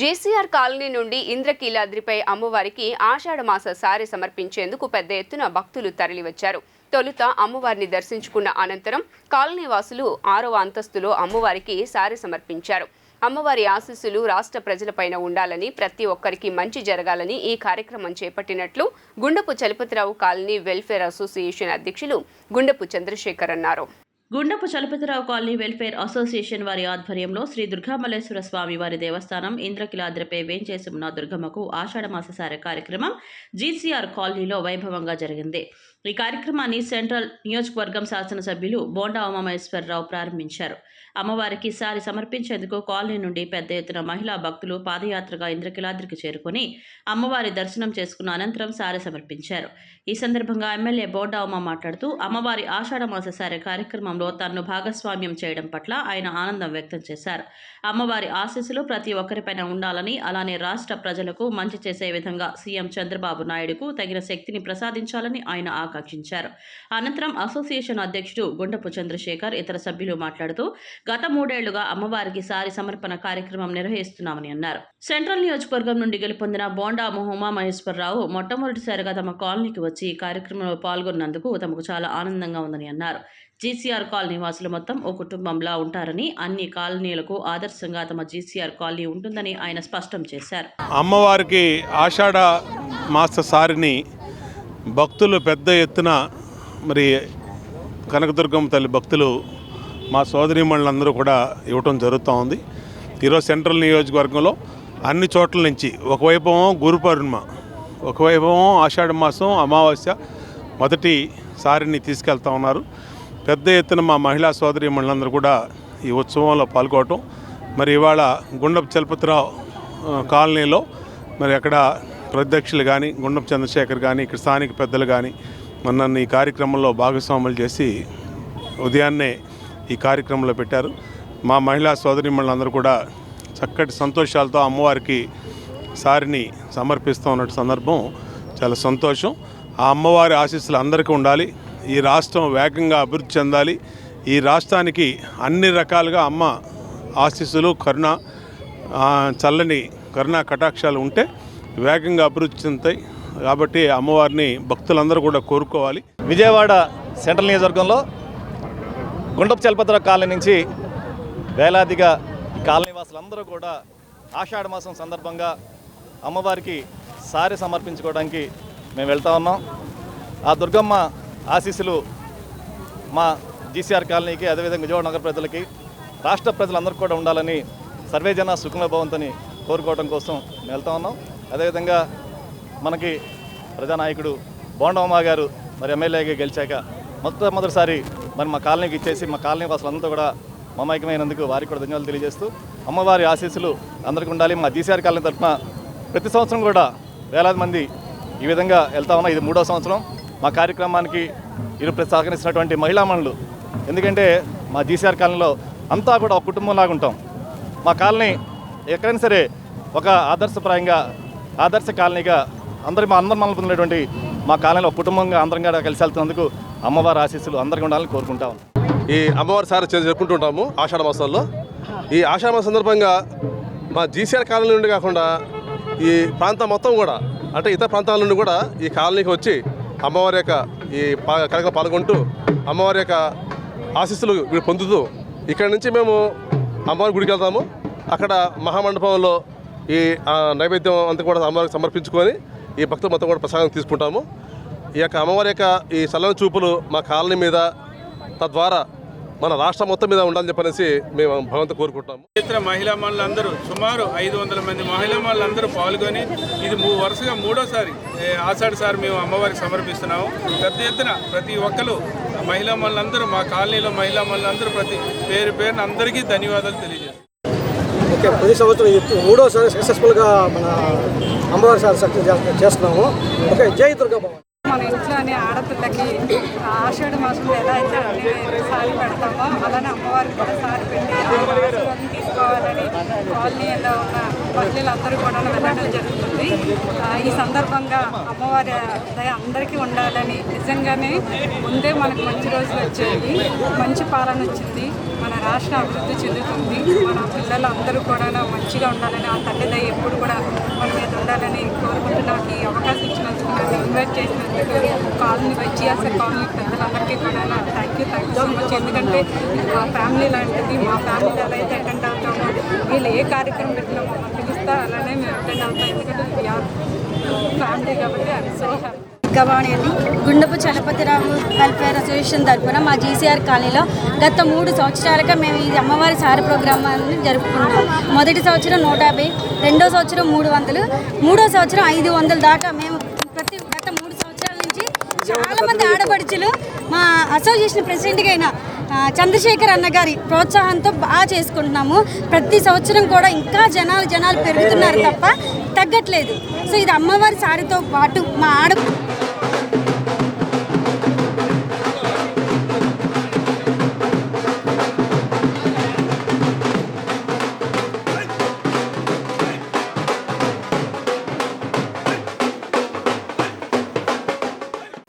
JCR colony నుండి ఇంద్రకీలాద్రిపై అమ్మవారికి ఆషాఢ మాస సారి సమర్పించేందుకు పెద్ద ఎత్తున భక్తులు తరలివచ్చారు. తొలుత అమ్మవారిని దర్శించుకున్న అనంతరం కాలనీ వాసులు ఆరవ అంతస్తులో అమ్మవారికి సారి సమర్పించారు. అమ్మవారి ఆశీస్సులు రాష్ట్ర ప్రజలపైన ఉండాలని ప్రతి ఒక్కరికి మంచి జరగాలని ఈ కార్యక్రమం చేపట్టినట్లు Gundapu Chalapathirao colony welfare association అధ్యక్షులు గుండపు చంద్రశేఖర్ అన్నారు. Gundapu Chalapathirao colony welfare association వారి ఆధ్వర్యంలో శ్రీ దుర్గామల్లేశ్వర స్వామి వారి దేవస్థానం ఇంద్రకిలాద్రిపై వేంచేసి ఉన్న దుర్గమ్మకు ఆషాఢమాస సార కార్యక్రమం జీసీఆర్ కాలనీలో వైభవంగా జరిగింది. ఈ కార్యక్రమాన్ని సెంట్రల్ నియోజకవర్గం శాసనసభ్యులు బోండా ఉమామహేశ్వరరావు ప్రారంభించారు. అమ్మవారికి సారి సమర్పించేందుకు కాలనీ నుండి పెద్ద ఎత్తున మహిళా భక్తులు పాదయాత్రగా ఇంద్రకిలాద్రికి చేరుకుని అమ్మవారి దర్శనం చేసుకున్న అనంతరం సారి సమర్పించారు. ఈ సందర్భంగా ఎమ్మెల్యే బోండా ఉమా మాట్లాడుతూ అమ్మవారి ఆషాఢమాస మాస కార్యక్రమంలో తనను భాగస్వామ్యం చేయడం పట్ల ఆయన ఆనందం వ్యక్తం చేశారు. అమ్మవారి ఆశీస్సులు ప్రతి ఒక్కరిపైన ఉండాలని అలానే రాష్ట్ర ప్రజలకు మంచి చేసే విధంగా సీఎం చంద్రబాబు నాయుడుకు తగిన శక్తిని ప్రసాదించాలని ఆయన ఆకాంక్షించారు. అనంతరం అసోసియేషన్ అధ్యక్షుడు గుండపు చంద్రశేఖర్ ఇతర సభ్యులు మాట్లాడుతూ గత మూడేళ్ళుగా అమ్మవారికి సారి సమర్పణ కార్యక్రమం నిర్వహిస్తున్నామని అన్నారు. సెంట్రల్ నియోజకవర్గం నుండి గెలుపొందిన బోండా మొహమ్మా మహేశ్వరరావు మొట్టమొదటిసారిగా తమ కాలనీకి వచ్చి ఈ కార్యక్రమంలో పాల్గొన్నందుకు తమకు చాలా ఆనందంగా ఉందని అన్నారు. జీసీఆర్ కాలనీ వాసులు మొత్తం ఓ కుటుంబంలా ఉంటారని అన్ని కాలనీలకు ఆదర్శంగా తమ జీసీఆర్ కాలనీ ఉంటుందని ఆయన స్పష్టం చేశారు. అమ్మవారికి ఆషాఢ మాస సారిని భక్తులు పెద్ద ఎత్తున మరి కనకదుర్గమ్మ తల్లి భక్తులు మా సోదరీమణులందరూ కూడా ఇవ్వటం జరుగుతూ ఉంది. ఈరోజు సెంట్రల్ నియోజకవర్గంలో అన్ని చోట్ల నుంచి ఒకవైపు గురు పౌర్ణిమ ఒకవైపు ఆషాఢ మాసం అమావాస్య మొదటి సారిని తీసుకెళ్తా ఉన్నారు. పెద్ద ఎత్తున మా మహిళా సోదరీమణులందరూ కూడా ఈ ఉత్సవంలో పాల్గొనటం. మరి ఇవాళ గుండపు చలపతిరావు కాలనీలో మరి అక్కడ ప్రత్యక్షులు కానీ గుండం చంద్రశేఖర్ కానీ ఇక్కడ స్థానిక పెద్దలు కానీ మన నన్ను ఈ కార్యక్రమంలో భాగస్వాములు చేసి ఉదయాన్నే ఈ కార్యక్రమంలో పెట్టారు. మా మహిళా సోదరిమణులందరూ కూడా చక్కటి సంతోషాలతో అమ్మవారికి సారిని సమర్పిస్తూ ఉన్న సందర్భం చాలా సంతోషం. ఆ అమ్మవారి ఆశీస్సులు అందరికీ ఉండాలి. ఈ రాష్ట్రం వేగంగా అభివృద్ధి చెందాలి. ఈ రాష్ట్రానికి అన్ని రకాలుగా అమ్మ ఆశీస్సులు కరుణ చల్లని కరుణా కటాక్షాలు ఉంటే వేగంగా అభివృద్ధి చెందుతాయి. కాబట్టి అమ్మవారిని భక్తులందరూ కూడా కోరుకోవాలి. విజయవాడ సెంట్రల్ నియోజకవర్గంలో గుండపు చలపత్ర కాలనీ నుంచి వేలాదిగా కాలనీ వాసులందరూ కూడా ఆషాఢ మాసం సందర్భంగా అమ్మవారికి సారి సమర్పించుకోవడానికి మేము వెళ్తా ఉన్నాం. ఆ దుర్గమ్మ ఆశీస్సులు మా జీసీఆర్ కాలనీకి అదేవిధంగా విజయవాడ నగర ప్రజలకి రాష్ట్ర ప్రజలందరికీ కూడా ఉండాలని సర్వేజన సుఖమభవంతని కోరుకోవడం కోసం మేము వెళ్తా ఉన్నాం. అదేవిధంగా మనకి ప్రజానాయకుడు బోండమ్మ గారు మరి ఎమ్మెల్యేగా గెలిచాక మొట్టమొదటిసారి మరి మా కాలనీకి ఇచ్చేసి మా కాలనీ వాసులంతా కూడా మమైకమైనందుకు వారికి కూడా ధన్యవాదాలు తెలియజేస్తూ అమ్మవారి ఆశీస్సులు అందరికీ ఉండాలి. మా జీసీఆర్ కాలనీ తరఫున ప్రతి సంవత్సరం కూడా వేలాది మంది ఈ విధంగా వెళ్తా ఉన్నాం. ఇది మూడో సంవత్సరం. మా కార్యక్రమానికి ఇరు ప్రతి సహకరిస్తున్నటువంటి మహిళామణులు ఎందుకంటే మా జీసీఆర్ కాలనీలో అంతా కూడా ఒక కుటుంబంలాగా ఉంటాం. మా కాలనీ ఎక్కడైనా సరే ఒక ఆదర్శప్రాయంగా ఆదర్శ కాలనీగా అందరి మా అందరి మనలో ఉన్నటువంటి మా కాలనీలో కుటుంబంగా అందరం కూడా కలిసి వెళ్తున్నందుకు అమ్మవారి ఆశీస్సులు అందరికీ ఉండాలని కోరుకుంటాం ఈ అమ్మవారి సారి చే- జరుపుకుంటుంటాము ఆషాఢ మాసంలో ఈ ఆషాఢ మాసం సందర్భంగా మా జీసీఆర్ కాలనీ నుండి కాకుండా ఈ ప్రాంతం మొత్తం కూడా అంటే ఇతర ప్రాంతాల నుండి కూడా ఈ కాలనీకి వచ్చి అమ్మవారి యొక్క ఈ పా పాల్గొంటూ అమ్మవారి యొక్క ఆశీస్సులు పొందుతూ ఇక్కడ నుంచి మేము అమ్మవారి గుడికి వెళ్తాము. అక్కడ మహామండపంలో ఈ ఆ, నైవేద్యం అంతా కూడా అమ్మవారికి సమర్పించుకొని ఈ భక్తులు మొత్తం కూడా ప్రసాదం తీసుకుంటాము. ఈ యొక్క అమ్మవారి యొక్క ఈ చల్లని చూపులు మా కాలనీ మీద తద్వారా మన రాష్ట్రం మొత్తం మీద ఉండాలని చెప్పనేసి మేము భగవంతు కోరుకుంటాము ఇతర మహిళా మనులందరూ సుమారు ఐదు వందల మంది మహిళా మనులందరూ పాల్గొని ఇది వరుసగా మూడోసారి ఏ, ఆషాఢ సారి మేము అమ్మవారికి సమర్పిస్తున్నాము. పెద్ద ఎత్తున ప్రతి ఒక్కరు మహిళా మనులందరూ మా కాలనీలో మహిళా మనులందరూ ప్రతి పేరు పేరున అందరికీ ధన్యవాదాలు తెలియజేస్తాం ఓకే ప్రతి సంవత్సరం మూడోసారి సక్సెస్ఫుల్గా మన అమ్మవారి సార్ సక్సెస్ చేస్తున్నాము. ఓకే జై దుర్గా భవన్ మన ఇంట్లోని ఆడపిల్లకి ఆషాఢ మాసంలో ఎలా అయితే అన్ని సారి పెడతామో అలానే అమ్మవారికి కూడా సారి పెట్టి ఆశీర్వాదం తీసుకోవాలని కాలనీలో ఉన్న మహిళలందరూ కూడా వెళ్ళడం జరుగుతుంది. ఈ సందర్భంగా అమ్మవారి దయ అందరికీ ఉండాలని నిజంగానే ముందే మనకు మంచి రోజులు వచ్చాయి. మంచి పాలన వచ్చింది. మన రాష్ట్రం అభివృద్ధి చెందుతుంది. పిల్లలు అందరూ కూడా మంచిగా ఉండాలని ఆ తల్లిదయ ఎప్పుడు కూడా మన మీద ఉండాలని కోరుకుంటున్నాం ఈ అవకాశం ఇచ్చినందుకు నన్ను ఇన్వైట్ చేసినందుకు కాలనీ వైజీఆర్సీ కాలనీ పెద్దలందరికీ కూడా thank you thank you so much ఎందుకంటే మా ఫ్యామిలీ లాంటిది మా ఫ్యామిలీ ఎలా అయితే అటెండ్ అవుతామో. వీళ్ళు ఏ కార్యక్రమం పెట్టినా మమ్మల్ని పిలుస్తా అలానే మేము అటెండ్ అవుతాం. ఎందుకంటే ఫ్యామిలీ కాబట్టి ఐఎమ్ సో హ్యాపీ గవాణి అండి గుండపు చలపతిరాము వెల్ఫేర్ అసోసియేషన్ తరఫున మా జీసీఆర్ కాలనీలో గత మూడు సంవత్సరాలుగా మేము ఈ అమ్మవారి సార ప్రోగ్రామాన్ని జరుపుకున్నాం మొదటి సంవత్సరం నూట యాభై రెండో సంవత్సరం మూడు వందలు మూడో సంవత్సరం ఐదు వందల దాకా మేము ప్రతి గత మూడు సంవత్సరాల నుంచి చాలామంది ఆడపడుచులు మా అసోసియేషన్ ప్రెసిడెంట్గా అయిన చంద్రశేఖర్ అన్న గారి ప్రోత్సాహంతో బాగా చేసుకుంటున్నాము. ప్రతి సంవత్సరం కూడా ఇంకా జనాలు జనాలు పెరుగుతున్నారు తప్ప తగ్గట్లేదు. సో ఇది అమ్మవారి సారితో పాటు మా ఆడ